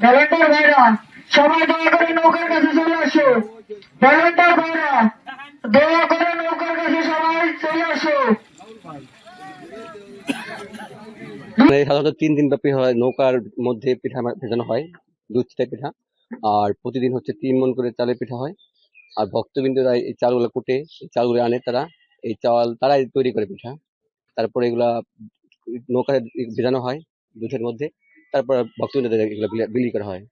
ভলেন্টার ভাইরা সবাই দয়া করে নৌকার কাছে চলে আসো। ভলেন্টার ভাইরা দয়া করে নৌকার কাছে সবাই চলে আসো মানে সাধারণত তিন দিন ব্যাপী হয়, নৌকার মধ্যে পিঠা ভেজানো হয় দুধ চিটা পিঠা। আর প্রতিদিন হচ্ছে তিন মন করে চালের পিঠা হয়। আর ভক্তবৃন্দরা এই চালগুলো কুটে চালগুলো আনে তারা, এই চাল তারাই তৈরি করে পিঠা। তারপরে এগুলা নৌকায় ভেজানো হয় দুধের মধ্যে। তারপর ভক্তবৃন্দদের এগুলো বিলি করা হয়।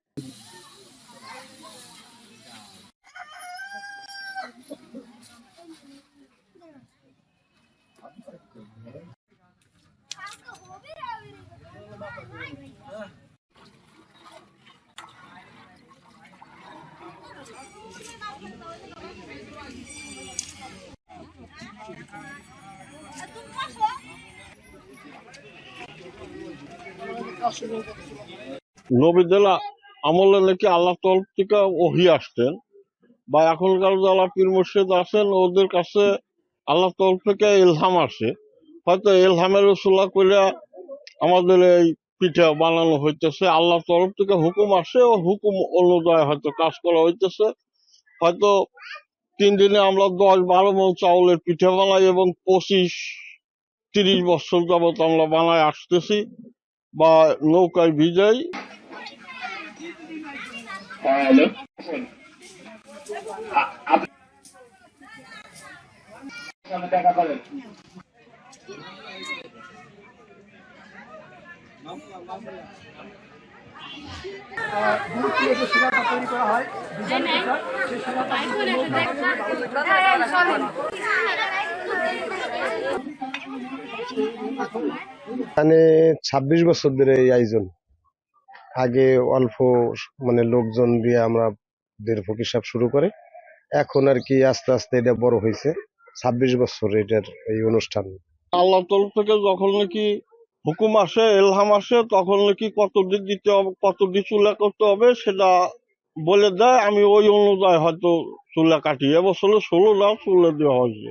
নবীদের আমলে নাকি আল্লাহ তরফ থেকে ওহি আসতেন, বা এখনকার যারা পীর মুর্শিদ আছেন, ওদের কাছে আল্লাহ তরফ থেকে ইলহাম আসে। হয়তো ইলহামের উসুলা করে আমাদের এই পিঠা বানানো হইতেছে আল্লাহ তরফ থেকে হুকুম আসে, ও হুকুম অনুযায়ী হয়তো কাজ করা হইতেছে। হয়তো তিন দিনে আমরা দশ বারো মন চাউলের পিঠা বানাই এবং পঁচিশ তিরিশ বছর যাবত আমরা বানায় আসতেছি বা নৌকায় মানে ছাব্বিশ বছর ধরে এই আয়োজন। আগে অল্প মানে লোকজন দিয়ে আমরা দের ফকির শুরু করে, এখন আর কি আস্তে আস্তে এটা বড় হয়েছে। ছাব্বিশ বছর এটার এই অনুষ্ঠান। আল্লাহ তরফ থেকে যখন নাকি হুকুম আসে, এলহাম আসে, তখন কি কত দিক দিতে হবে কত দিক চুলা করতে হবে, সেটা বলে দেয়, আমি ওই অনুযায়ী হয়তো চুলা কাটি এবছরে ষোলো দাও, চুলা দেওয়া হয়েছে।